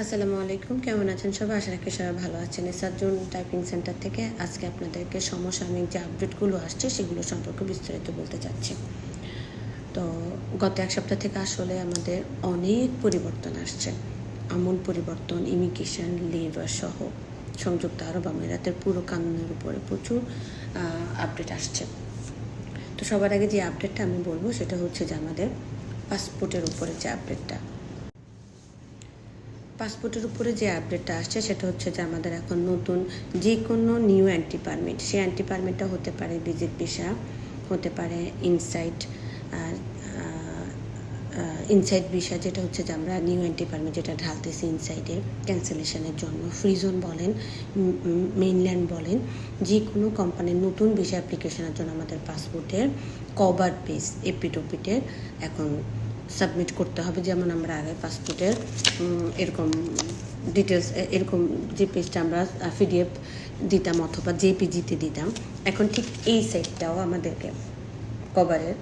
আসসালামু আলাইকুম, কেমন আছেন সবাই? আশা রাখি সবাই ভালো আছেন। এসার্জুন টাইপিং সেন্টার থেকে আজকে আপনাদেরকে সমসাময়িক যে আপডেটগুলো আসছে, সেগুলো সম্পর্কে বিস্তারিত বলতে চাচ্ছি। তো গত এক সপ্তাহ থেকে আসলে আমাদের অনেক পরিবর্তন আসছে। আমূল পরিবর্তন, ইমিগ্রেশন, লেবার সহ সংযুক্ত আরব আমিরাতের পুরো কানুনের উপরে প্রচুর আপডেট আসছে। তো সবার আগে যে আপডেটটা আমি বলব, সেটা হচ্ছে যে আমাদের পাসপোর্টের উপরে যে আপডেটটা। পাসপোর্টের উপরে যে আপডেটটা আসছে, সেটা হচ্ছে যে আমাদের এখন নতুন যে কোনো নিউ অ্যান্টি পারমিট সেই অ্যান্টি পারমিটটা হতে পারে ভিজিট ভিসা হতে পারে ইনসাইট ইনসাইড ভিসা যেটা হচ্ছে যে আমরা নিউ অ্যান্টি পারমিট যেটা ঢালতেছি ইনসাইডে ক্যান্সেলেশনের জন্য। ফ্রিজন বলেন মেইনল্যান্ড বলেন যে কোনো কোম্পানির নতুন ভিসা অ্যাপ্লিকেশনের জন্য আমাদের পাসপোর্টের কভার পেজ এপিটোপিটের এখন সাবমিট করতে হবে, যেমন আমরা আগে পাসপোর্টের এরকম ডিটেলস এরকম যে পেজটা আমরা পিডিএফ দিতাম অথবা জেপিজিতে দিতাম, এখন ঠিক এই সাইটটাও আমাদেরকে কভারের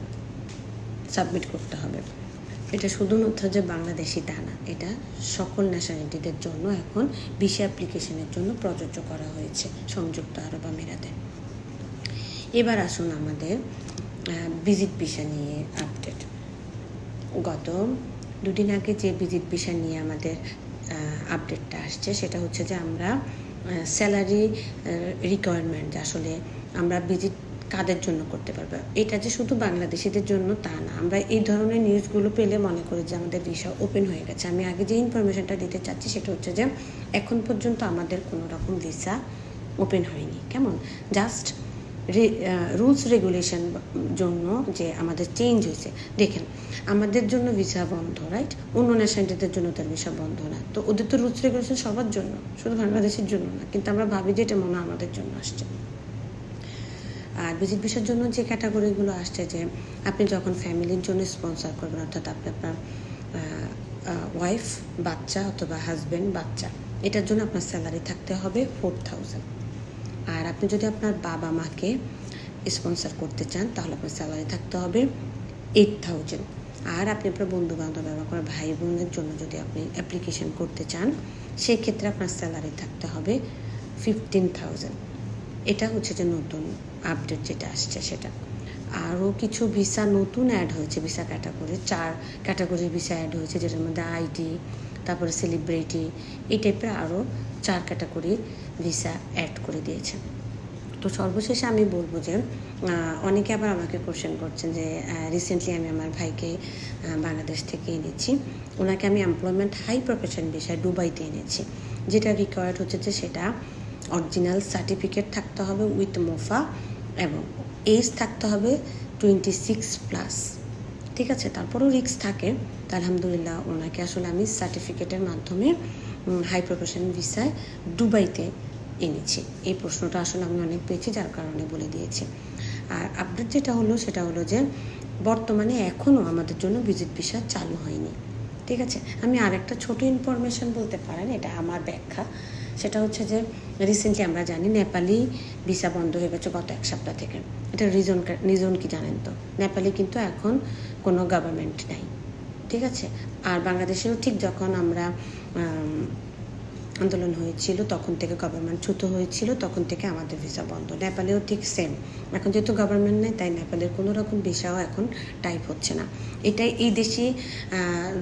সাবমিট করতে হবে। এটা শুধুমাত্র যে বাংলাদেশি তা না, এটা সকল ন্যাশনালিটিদের জন্য এখন ভিসা অ্যাপ্লিকেশনের জন্য প্রযোজ্য করা হয়েছে সংযুক্ত আরব আমিরাতে। এবার আসুন আমাদের ভিজিট ভিসা নিয়ে আপডেট গত দুদিন আগে যে ভিজিট ভিসা নিয়ে আমাদের আপডেটটা আসছে, সেটা হচ্ছে যে আমরা স্যালারি রিকোয়ারমেন্ট আসলে আমরা ভিজিট কাদের জন্য করতে পারব? এটা যে শুধু বাংলাদেশিদের জন্য তা না, আমরা এই ধরনের নিউজগুলো পেলে মনে করি যে আমাদের ভিসা ওপেন হয়ে গেছে। আমি আগে যে ইনফরমেশনটা দিতে চাচ্ছি, সেটা হচ্ছে যে এখন পর্যন্ত আমাদের কোনো রকম ভিসা ওপেন হয়নি। কেমন? জাস্ট রুলস রেগুলেশন জন্য যে আমাদের চেঞ্জ হয়েছে। দেখেন, আমাদের জন্য ভিসা বন্ধ রাইট অন্য ন্যাশনালিটিদের জন্য তার ভিসা বন্ধ না। তো ওদের তো রুলস রেগুলেশন সবার জন্য, শুধু বাংলাদেশের জন্য না, কিন্তু আমরা ভাবি যে এটা মনে আমাদের জন্য আসছে। আর ভিজিট ভিসার জন্য যে ক্যাটাগরিগুলো আসছে যে আপনি যখন ফ্যামিলির জন্য স্পন্সার করবেন, অর্থাৎ আপনি আপনার ওয়াইফ বাচ্চা অথবা হাজব্যান্ড বাচ্চা, এটার জন্য আপনার স্যালারি থাকতে হবে ফোর থাউজেন্ড আর আপনি যদি আপনার বাবা মাকে স্পন্সার করতে চান, তাহলে আপনার স্যালারি থাকতে হবে এইট থাউজেন্ড আর আপনি আপনার বন্ধু বান্ধব আপনার ভাই বোনের জন্য যদি আপনি অ্যাপ্লিকেশন করতে চান সেই ক্ষেত্রে আপনার স্যালারি থাকতে হবে ফিফটিন থাউজেন্ড এটা হচ্ছে যে নতুন আপডেট যেটা আসছে সেটা। আরও কিছু ভিসা নতুন অ্যাড হয়েছে ভিসা ক্যাটাগরি চার ক্যাটাগরির ভিসা অ্যাড হয়েছে, যেটার মধ্যে আইটি তারপরে সেলিব্রিটি এই টাইপের আরও চার ক্যাটাগরির ভিসা অ্যাড করে দিয়েছে। তো সর্বশেষে আমি বলব যে অনেকে আবার আমাকে কোশ্চেন করছেন যে রিসেন্টলি আমি আমার ভাইকে বাংলাদেশ থেকে এনেছি। ওনাকে আমি এমপ্লয়মেন্ট হাই প্রফেশন বিষয় দুবাইতে এনেছি। যেটা রিকোয়ার্ড হচ্ছে যে সেটা অরিজিনাল সার্টিফিকেট থাকতে হবে উইথ মোফা এবং এজ থাকতে হবে টোয়েন্টি সিক্স প্লাস ঠিক আছে, তারপরও রিক্স থাকে। আলহামদুলিল্লাহ ওনাকে আসলে আমি সার্টিফিকেটের মাধ্যমে হাই প্রফেশন ভিসায় দুবাইতে এনেছি। এই প্রশ্নটা আসলে আমি অনেক পেয়েছি, যার কারণে বলে দিয়েছি। আর আপডেট যেটা হলো, সেটা হলো যে, বর্তমানে এখনও আমাদের জন্য ভিজিট ভিসা চালু হয়নি। ঠিক আছে? আমি আরেকটা ছোট ইনফরমেশন বলতে পারেন, এটা আমার ব্যাখ্যা। সেটা হচ্ছে যে রিসেন্টলি আমরা জানি নেপালি ভিসা বন্ধ হয়ে গেছে গত এক সপ্তাহ থেকে। এটা রিজন রিজন কি জানেন তো? নেপালি কিন্তু এখন কোনো গভর্নমেন্ট নাই। ঠিক আছে? আর বাংলাদেশেও ঠিক যখন আমরা আন্দোলন হয়েছিল, তখন থেকে গভর্নমেন্ট ছুতো হয়েছিল, তখন থেকে আমাদের ভিসা বন্ধ। নেপালেও ঠিক সেম এখন যেহেতু গভর্নমেন্ট নেই, তাই নেপালের কোনো রকম ভিসাও এখন টাইপ হচ্ছে না। এটাই এই দেশি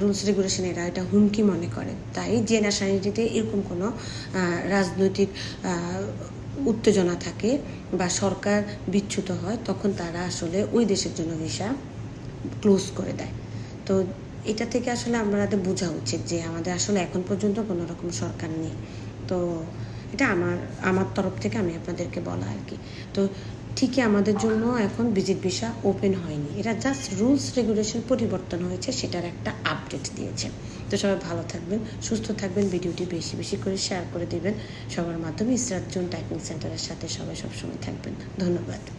রুলস রেগুলেশন এরা এটা হুমকি মনে করে। তাই যে ন্যাশনালিটিতে এরকম কোনো রাজনৈতিক উত্তেজনা থাকে বা সরকার বিচ্যুত হয়, তখন তারা আসলে ওই দেশের জন্য ভিসা ক্লোজ করে দেয়। তো এটা থেকে আসলে আমাদের বোঝা উচিত যে আমাদের আসলে এখন পর্যন্ত কোনো রকম সরকার নেই। তো এটা আমার আমার তরফ থেকে আমি আপনাদেরকে বলা আর কি। তো ঠিকই আমাদের জন্য এখন ভিজিট ভিসা ওপেন হয়নি। এটা জাস্ট রুলস রেগুলেশন পরিবর্তন হয়েছে, সেটার একটা আপডেট দিয়েছে। তো সবাই ভালো থাকবেন, সুস্থ থাকবেন, ভিডিওটি বেশি বেশি করে শেয়ার করে দেবেন। সবার মাধ্যমে ইসরাত জোন টাইপিং সেন্টারের সাথে সবাই সবসময় থাকবেন। ধন্যবাদ।